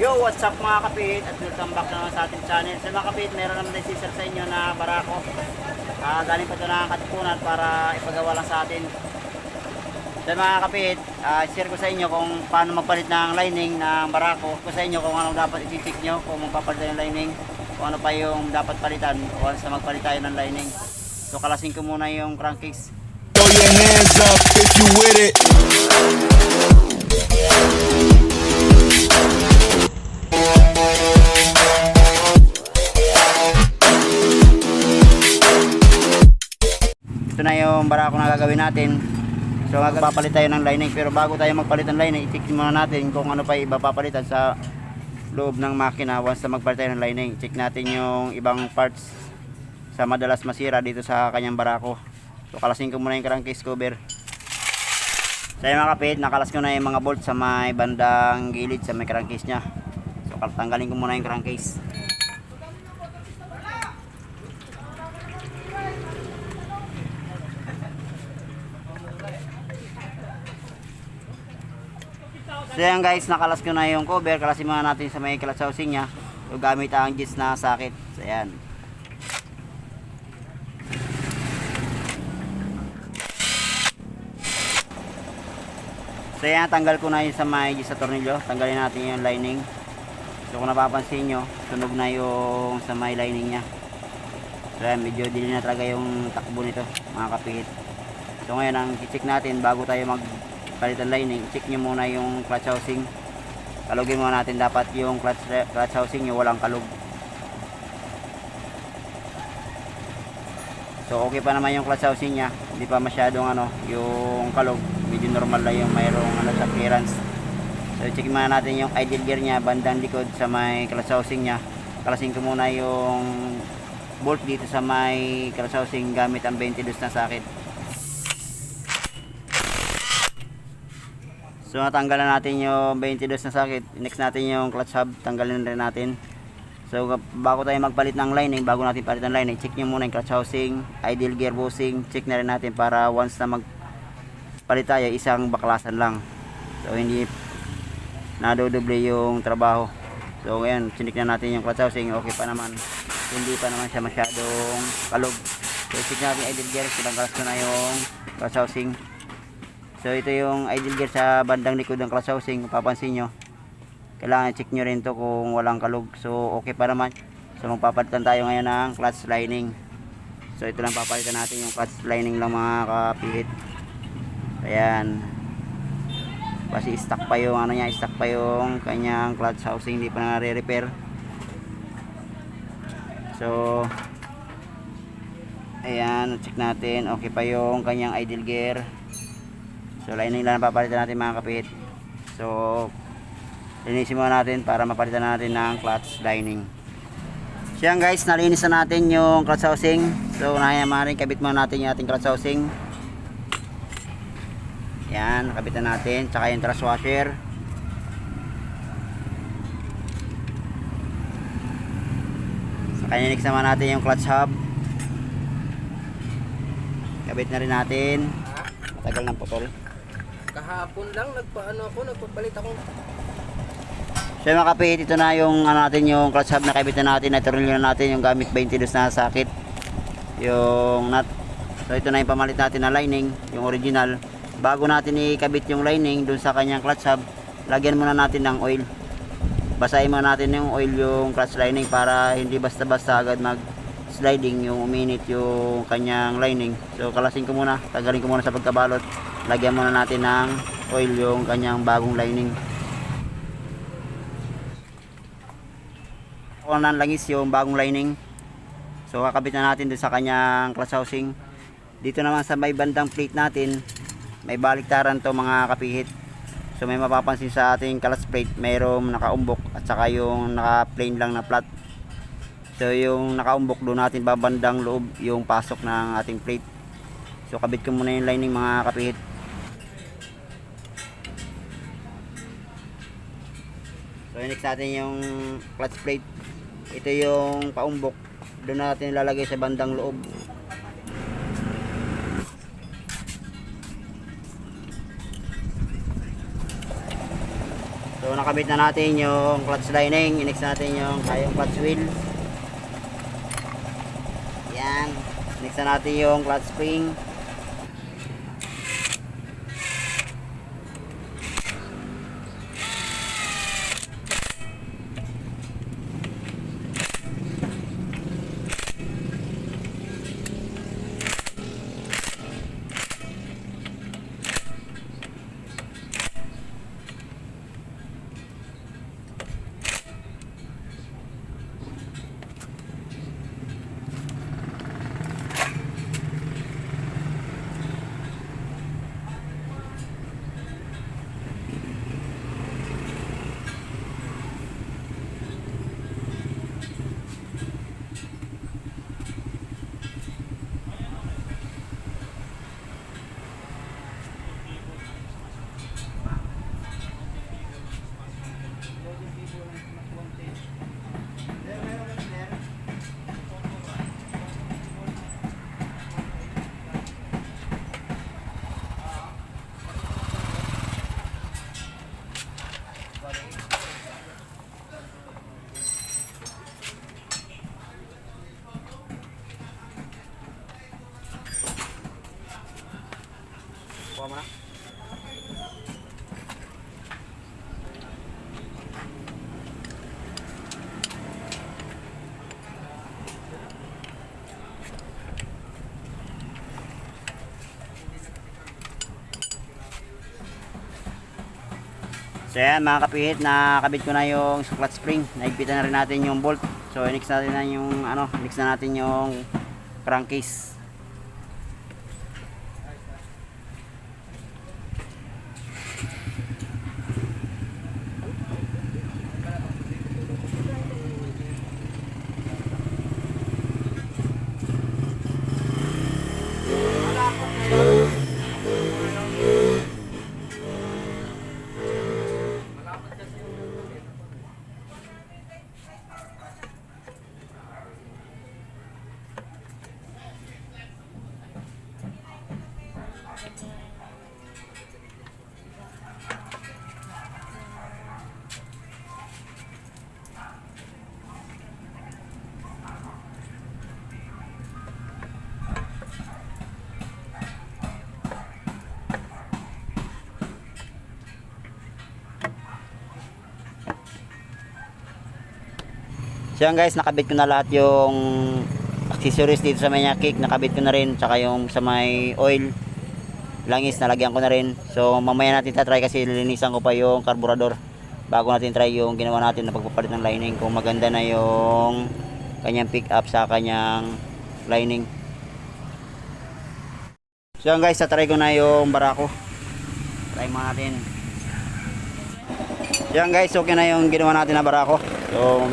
Yo, what's up mga kapit? At welcome back na naman sa ating channel. Sa mga kapit, meron naman din sister sa inyo na barako. Ah, galing pa ito ng katipunan para ipagawa lang sa atin. Sa mga kapit, ah, share ko sa inyo kung paano magpalit ng lining ng barako. Ko sa inyo kung ano dapat i-check nyo, kung magpapalit yung lining, kung ano pa yung dapat palitan once na magpalit tayo ng lining. So kalasin ko muna yung crankcase. Throw your hands up if you with it. Barako na gagawin natin. So magpapalit tayo ng lining pero bago tayo magpalit ng lining, i-check muna natin kung ano pa iba papalitan sa loob ng makina once na magpalit tayo ng lining. Check natin yung ibang parts sa madalas masira dito sa kanyang barako. So kalasin ko muna yung crankcase cover. So yung mga kapit, nakalas ko na yung mga bolt sa may bandang gilid sa may crankcase nya. So tanggalin ko muna yung crankcase. So yan guys, nakalas ko na yung cover. Kalasin muna natin sa may clutch housing niya. So gamit ang gis na sakit. So yan. So yan, tanggal ko na yung sa may gis sa tornilyo. Tanggalin natin yung lining. So kung napapansin nyo, tunog na yung sa may lining niya. So yan, medyo dili na talaga yung takbo nito, mga kapihit. So ngayon, ang check natin bago tayo mag palitan lining, check nyo muna yung clutch housing. Kalugin muna natin dapat yung clutch, clutch housing nyo walang kalug. So okay pa naman yung clutch housing niya, hindi pa masyadong ano, yung kalug, medyo normal lang yung mayroong ano sa clearance. So check muna natin yung idle gear niya, bandang likod sa may clutch housing niya. Kalasin ko muna yung bolt dito sa may clutch housing gamit ang 22 na sakit. So natanggalan natin yung 22 na sakit. Next natin yung clutch hub, tanggalin rin natin. So bago tayo magpalit ng lining, bago natin palit ng lining, check nyo muna yung clutch housing, ideal gear bushing, check na rin natin para once na magpalit tayo, isang baklasan lang. So hindi nadodoble yung trabaho. So ngayon, chinik na natin yung clutch housing, okay pa naman. Hindi pa naman siya masyadong kalog. So check natin ideal gear, sinanggalas ko na yung clutch housing. So ito yung idle gear sa bandang likod ng clutch housing. Kung papansin nyo, kailangan check nyo rin to kung walang kalug. So okay pa naman. So magpapalitan tayo ngayon ng clutch lining. So ito lang papalitan natin yung clutch lining lang mga kapihit. Ayan. Kasi stuck pa yung ano niya, stuck pa yung kanyang clutch housing, hindi pa nare-repair. So Ayan, check natin. Okay pa yung kanyang idle gear. So lining lang ang papalitan natin mga kapit. So linisin muna natin para mapalitan natin ng clutch lining. So yan guys, nalinis na natin yung clutch housing. So unahin naman kabit muna natin yung ating clutch housing. Yan, nakabitan natin. Tsaka yung thrust washer. Saka next naman natin yung clutch hub. Kabit na rin natin. Matagal ng putol. Kahapon lang nagpaano ako, nagpapalit ako. So mga kapit, ito na yung ano natin yung clutch hub na kabitan natin, na tornilyo na natin yung gamit 22 na sakit. Yung nut. So ito na yung pamalit natin na lining, yung original. Bago natin ikabit yung lining dun sa kanyang clutch hub, lagyan muna natin ng oil. Basahin muna natin yung oil yung clutch lining para hindi basta-basta agad mag sliding yung uminit yung kanyang lining. So kalasin ko muna, tagalin ko muna sa pagkabalot. Lagyan muna natin ng oil yung kanyang bagong lining. kuhanan langis yung bagong lining. So kakabit na natin dun sa kanyang clutch housing. Dito naman sa may bandang plate natin, may baliktaran to mga kapihit. So may mapapansin sa ating clutch plate, mayroong nakaumbok at saka yung naka plain lang na flat. So yung nakaumbok doon natin babandang loob yung pasok ng ating plate. So kabit ko muna yung lining mga kapihit. So next natin yung clutch plate. Ito yung paumbok. Doon natin ilalagay sa bandang loob. So nakabit na natin yung clutch lining, inex natin yung kayong clutch wheel. Yan. Inex na natin yung clutch spring. So yan mga kapihit, nakabit ko na yung clutch spring. Naigpitan na rin natin yung bolt. So inix natin na yung ano, inix na natin yung crankcase. So yan guys, nakabit ko na lahat yung accessories dito sa may kick, nakabit ko na rin, tsaka yung sa may oil, langis, nalagyan ko na rin. So mamaya natin tatry kasi linisan ko pa yung carburetor bago natin try yung ginawa natin na pagpapalit ng lining kung maganda na yung kanyang pick up sa kanyang lining. So yan guys, tatry ko na yung barako. Try mo natin. Yan guys, okay na yung ginawa natin na barako. So